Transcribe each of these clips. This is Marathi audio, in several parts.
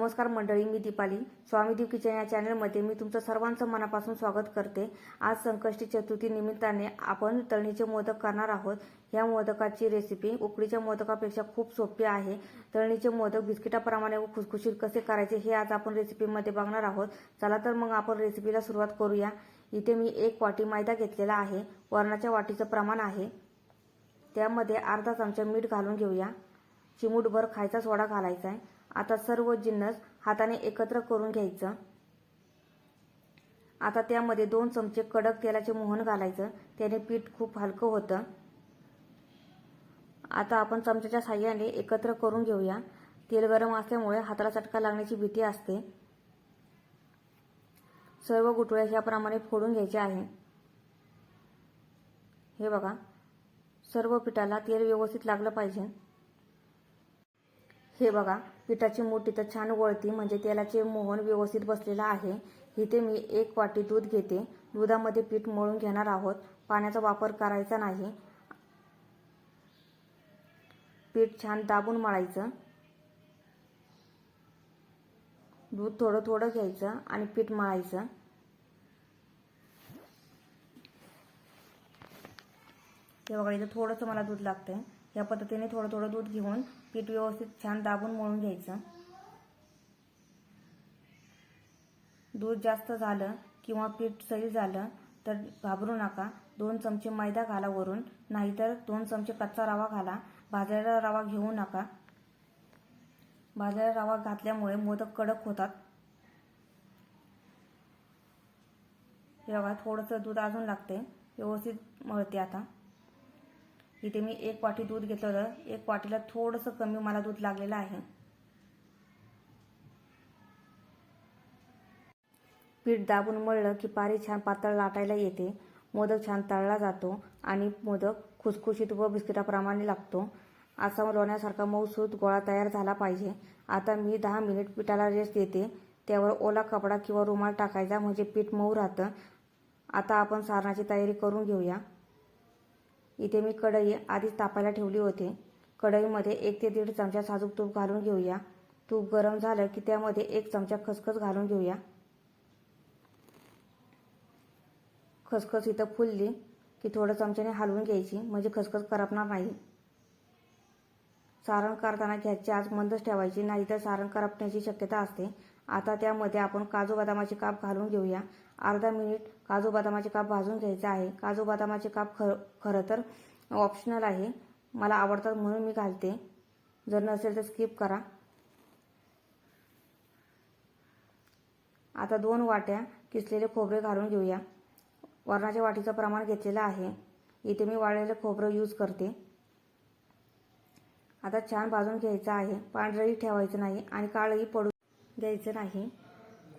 नमस्कार मंडळी मी दीपाली. स्वामीदेव किचन या चॅनलमध्ये मी तुमचं सर्वांचं मनापासून स्वागत करते. आज संकष्टी चतुर्थी निमित्ताने आपण तळणीचे मोदक करणार आहोत. या मोदकाची रेसिपी उकडीच्या मोदकापेक्षा खूप सोपी आहे. तळणीचे मोदक बिस्किटाप्रमाणे व खुसखुशीत कसे करायचे हे आज आपण रेसिपीमध्ये बघणार आहोत. चला तर मग आपण रेसिपीला सुरुवात करूया. इथे मी एक वाटी मैदा घेतलेला आहे. वरणाच्या वाटीचं प्रमाण आहे. त्यामध्ये अर्धा चमचा मीठ घालून घेऊया. चिमूटभर खायचा सोडा घालायचा आहे. आता सर्व जिन्नस हाताने एकत्र करून घ्यायचं. आता त्यामध्ये दोन चमचे कडक तेलाचे मोहन घालायचं. त्याने पीठ खूप हलकं होतं. आता आपण चमच्याच्या साह्याने एकत्र करून घेऊया. तेल गरम असल्यामुळे हाताला चटका लागण्याची भीती असते. सर्व गुठळ्या ह्याप्रमाणे फोडून घ्यायचे आहे. हे बघा. सर्व पिठाला तेल व्यवस्थित लागलं पाहिजे. हे बघा पिठाची मूठ इथं छान वळती म्हणजे तेलाचे मोहन व्यवस्थित बसलेलं आहे. इथे मी एक वाटी दूध घेते. दुधामध्ये पीठ मळून घेणार आहोत. पाण्याचा वापर करायचा नाही. पीठ छान दाबून मळायचं. दूध थोडं थोडं घ्यायचं आणि पीठ मळायचं. हे बघा इथं थोडंसं मला दूध लागतंय. या पद्धतीने थोडं थोडं दूध घेऊन पीठ व्यवस्थित छान दाबून मळून घ्यायचं. दूध जास्त झालं किंवा पीठ सैल झालं तर घाबरू नका. दोन चमचे मैदा घाला वरून नाहीतर दोन चमचे कच्चा रवा घाला. भाजलेला रवा घेऊ नका. भाजलेला रवा घातल्यामुळे मोदक कडक होतात. रवा थोडंसं दूध अजून लागते व्यवस्थित मळते आता. इथे मी एक वाटी दूध घेतलं होतं. एक वाटीला थोडंसं कमी मला दूध लागलेलं आहे. पीठ दाबून मळलं की पारी छान पातळ लाटायला येते. मोदक छान तळला जातो आणि मोदक खुसखुशीत व बिस्किटाप्रमाणे लागतो. असा लोण्यासारखा मऊसूत गोळा तयार झाला पाहिजे. आता मी दहा मिनिट पिठाला रेस्ट देते. त्यावर ओला कपडा किंवा रुमाल टाकायचा म्हणजे पीठ मऊ राहतं. आता आपण सारणाची तयारी करून घेऊया. इथे मी कढई आधीच तापायला ठेवली होती. कढईमध्ये एक ते दीड चमचा साजूक तूप घालून घेऊया. तूप गरम झालं की त्यामध्ये एक चमचा खसखस घालून घेऊया. खसखस इथं फुलली की थोडं चमच्याने हलवून घ्यायची म्हणजे खसखस करपणार नाही. सारण करताना गॅसची आज मंदच ठेवायची नाही तर सारण करपण्याची शक्यता असते. आता त्यामध्ये आपण काजू बदामाचे काप घालून घेऊया. अर्धा मिनिट काजू बदामाचे काप भाजून घ्यायचे आहे. काजू बदामाचे काप खर खरं तर ऑप्शनल आहे. मला आवडतात म्हणून मी घालते. जर नसेल तर स्किप करा. आता दोन वाट्या किसलेले खोबरे घालून घेऊया. वरणाच्या वाटीचं प्रमाण घेतलेलं आहे. इथे मी वाळलेलं खोबरं यूज करते. आता छान भाजून घ्यायचं आहे. पांढरंही ठेवायचं नाही आणि काळंही पडू द्यायचं नाही.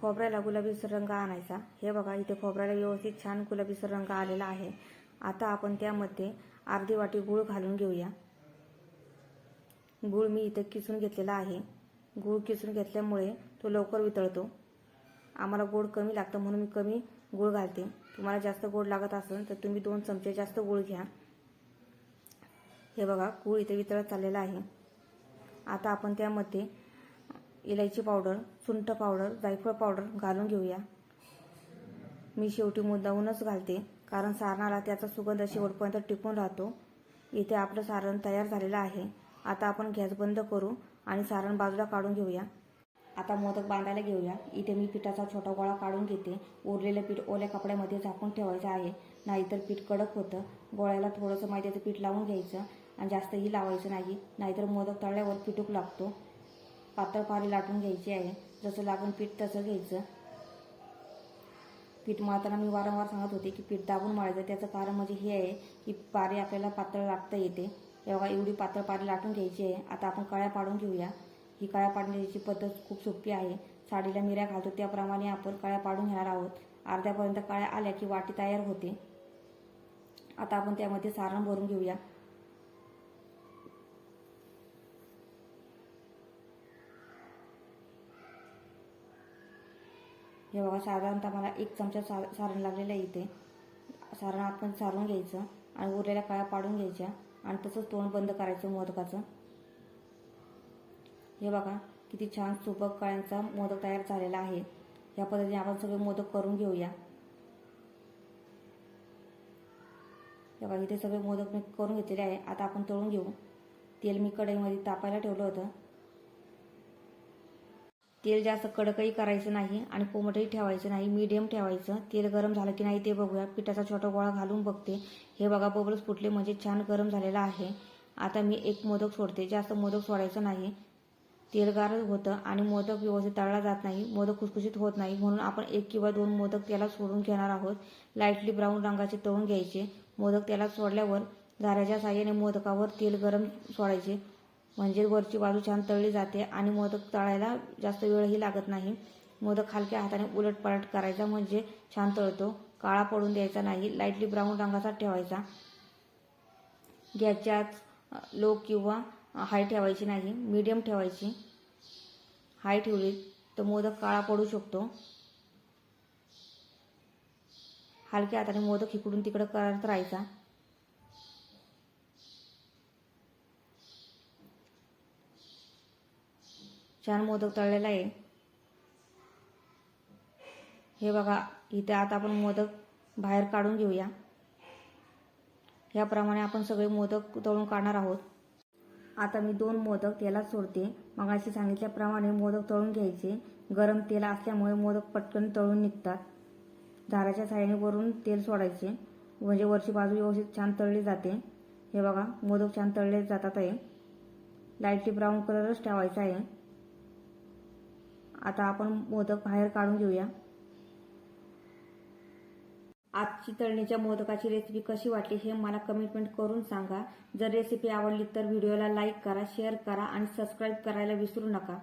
खोबऱ्याला गुलाबीसर रंग आणायचा. हे बघा इथे खोबऱ्याला व्यवस्थित छान गुलाबीसर रंग आलेला आहे. आता आपण त्यामध्ये अर्धी वाटी गूळ घालून घेऊया. गूळ मी इथे किसून घेतलेला आहे. गूळ किसून घेतल्यामुळे तो लवकर वितळतो. आम्हाला गोड कमी लागतं म्हणून मी कमी गूळ घालते. तुम्हाला जास्त गोड लागत असेल तर तुम्ही दोन चमचे जास्त गूळ घ्या. हे बघा गूळ इथे वितळत चाललेला आहे. आता आपण त्यामध्ये इलायची पावडर सुंठ पावडर जायफळ पावडर घालून घेऊया. मी शेवटी मुद्दाहूनच घालते कारण सारणाला त्याचा सुगंध शेवटपर्यंत टिकून राहतो. इथे आपलं सारण तयार झालेलं आहे. आता आपण गॅस बंद करू आणि सारण बाजूला काढून घेऊया. आता मोदक बांधायला घेऊया. इथे मी पिठाचा छोटा गोळा काढून घेते. उरलेलं पीठ ओल्या कपड्यामध्ये झाकून ठेवायचं आहे. नाहीतर पीठ कडक होतं. गोळ्याला थोडंसं मैद्याचं पीठ लावून घ्यायचं आणि जास्तही लावायचं नाही. नाहीतर मोदक तळल्यावर पिटूक लागतो. पातळ पारी लाटून घ्यायची आहे. जसं लागून पीठ तसं घ्यायचं. पीठ मळताना मी वारंवार सांगत होते की पीठ दाबून मळायचं. त्याचं कारण म्हणजे हे आहे की पारी आपल्याला पातळ लाटता येते. एवढा एवढी पातळ पारी लाटून घ्यायची आहे. आता आपण कळ्या पाडून घेऊया. ही कळ्या पाडण्याची पद्धत खूप सोपी आहे. साडीला मिऱ्या घालतो. त्याप्रमाणे आपण कळ्या पाडून घेणार आहोत. अर्ध्यापर्यंत कळ्या आल्या की वाटी तयार होते. आता आपण त्यामध्ये सारण भरून घेऊया. हे बघा साधारणतः मला एक चमचा सा सारण लागलेलं आहे इथे. सारण आपण सारून घ्यायचं आणि उरलेल्या काळ्या पाडून घ्यायच्या आणि तसंच तोंड बंद करायचं मोदकाचं. हे बघा किती छान सुबक कळ्यांचा मोदक तयार झालेला आहे. या पद्धतीने आपण सगळे मोदक करून घेऊया. हे बघा इथे सगळे मोदक मी करून घेतलेले आहे. आता आपण तळून घेऊ. तेल मी कढईमध्ये तापायला ठेवलं होतं. तेल जास्त कडकही करायचं नाही आणि कोमटही ठेवायचं नाही मीडियम ठेवायचं. तेल गरम झालं की नाही ते बघूया. पिठाचा छोटा गोळा घालून बघते. हे बघा बबल्स फुटले म्हणजे छान गरम झालेला आहे. आता मी एक मोदक सोडते. जास्त मोदक सोडायचं नाही. तेलगार होतं आणि मोदक व्यवस्थित तळला जात नाही. मोदक खुसखुशीत होत नाही. म्हणून आपण एक किंवा दोन मोदक त्याला सोडून घेणार आहोत. लाईटली ब्राऊन रंगाचे तळून घ्यायचे. मोदक त्याला सोडल्यावर झाऱ्याच्या साह्याने मोदकावर तेल गरम सोडायचे. म्हणजे वरची बाजू छान तळली जाते आणि मोदक तळायला जास्त वेळही लागत नाही. मोदक हलक्या हाताने उलटपालट करायचा म्हणजे छान तळतो. काळा पडून द्यायचा नाही लाईटली ब्राऊन रंगाचा ठेवायचा. गॅसच्या लो किंवा हाय ठेवायची नाही मीडियम ठेवायची. हाय ठेवली तर मोदक काळा पडू शकतो. हलक्या हाताने मोदक इकडून तिकडं करत राहायचा. छान मोदक तळलेला आहे. हे बघा इथे आता आपण मोदक बाहेर काढून घेऊया. याप्रमाणे आपण सगळे मोदक तळून काढणार आहोत. आता मी दोन मोदक तेलात सोडते. मगाशी सांगितल्याप्रमाणे मोदक तळून घ्यायचे. गरम तेल असल्यामुळे मोदक पटकन तळून निघतात. झाराच्या साह्याने वरून तेल सोडायचे. म्हणजे वरची बाजू व्यवस्थित छान तळली जाते. हे बघा मोदक छान तळले जातात आहे. लाईटली ब्राऊन कलरच ठेवायचा आहे. आता आपण मोदक बाहेर काढून घेऊया. आजची तळणीच्या मोदकाची रेसिपी कशी वाटली हे मला कमेंटमेंट करून सांगा. जर रेसिपी आवडली तर व्हिडिओला लाईक करा शेअर करा आणि सबस्क्राईब करायला विसरू नका.